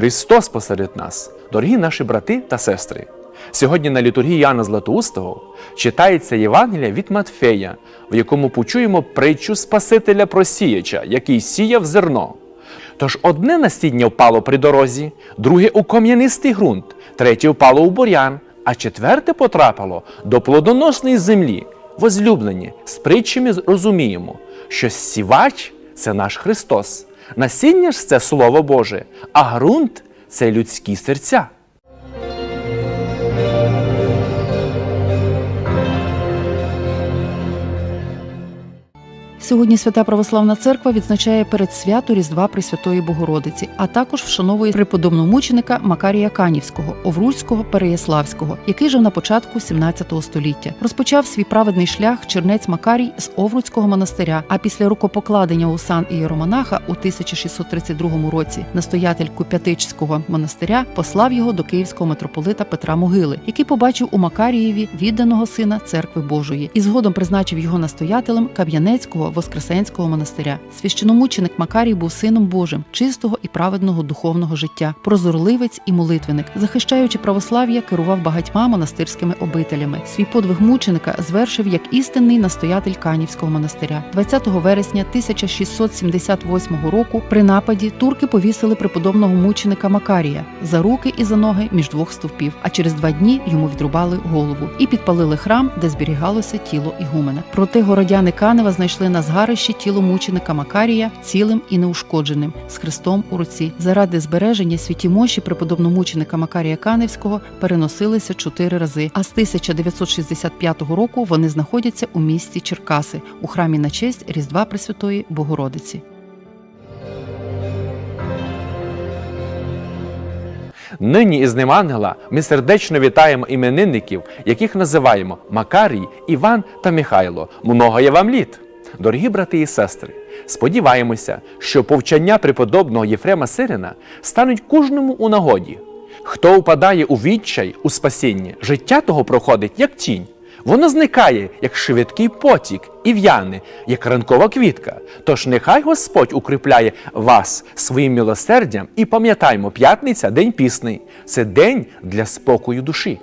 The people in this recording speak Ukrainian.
Христос посеред нас, дорогі наші брати та сестри. Сьогодні на літургії Яна Златоустого читається Євангелія від Матфея, в якому почуємо притчу Спасителя Просіяча, який сіяв зерно. Тож одне насіння впало при дорозі, друге у кам'янистий ґрунт, третє впало у бур'ян, а четверте потрапило до плодоносної землі. Возлюблені, з притчами розуміємо, що сівач це наш Христос, насіння ж це Слово Боже, а ґрунт це людські серця. Сьогодні Свята Православна Церква відзначає передсвято Різдва Пресвятої Богородиці, а також вшановує преподобного мученика Макарія Канівського, Овруцького Переяславського, який жив на початку 17 століття. Розпочав свій праведний шлях чернець Макарій з Овруцького монастиря. А після рукопокладення у сан ієромонаха у 1632 році настоятель Куп'ятичського монастиря послав його до київського митрополита Петра Могили, який побачив у Макарієві відданого сина церкви Божої, і згодом призначив його настоятелем Кам'янецького Воскресенського монастиря. Священомученик Макарій був сином Божим, чистого і праведного духовного життя, прозорливець і молитвенник, захищаючи православ'я, керував багатьма монастирськими обителями. Свій подвиг мученика звершив як істинний настоятель Канівського монастиря. 20 вересня 1678 року при нападі турки повісили преподобного мученика Макарія за руки і за ноги між двох стовпів. А через два дні йому відрубали голову і підпалили храм, де зберігалося тіло ігумена. Проте городяни Канева знайшли на згарищі тіло мученика Макарія цілим і неушкодженим з хрестом у руці. Заради збереження святі мощі преподобномученика Макарія Каневського переносилися чотири рази. А з 1965 року вони знаходяться у місті Черкаси у храмі на честь Різдва Пресвятої Богородиці. Нині із ним ангела ми сердечно вітаємо іменинників, яких називаємо Макарій, Іван та Михайло. Много є вам літ. Дорогі брати і сестри, сподіваємося, що повчання преподобного Єфрема Сирина стануть кожному у нагоді. Хто впадає у відчай, у спасіння, життя того проходить як тінь. Воно зникає, як швидкий потік, і в'яне, як ранкова квітка. Тож нехай Господь укріпляє вас своїм милосердям і пам'ятаймо, п'ятниця день пісний. Це день для спокою душі.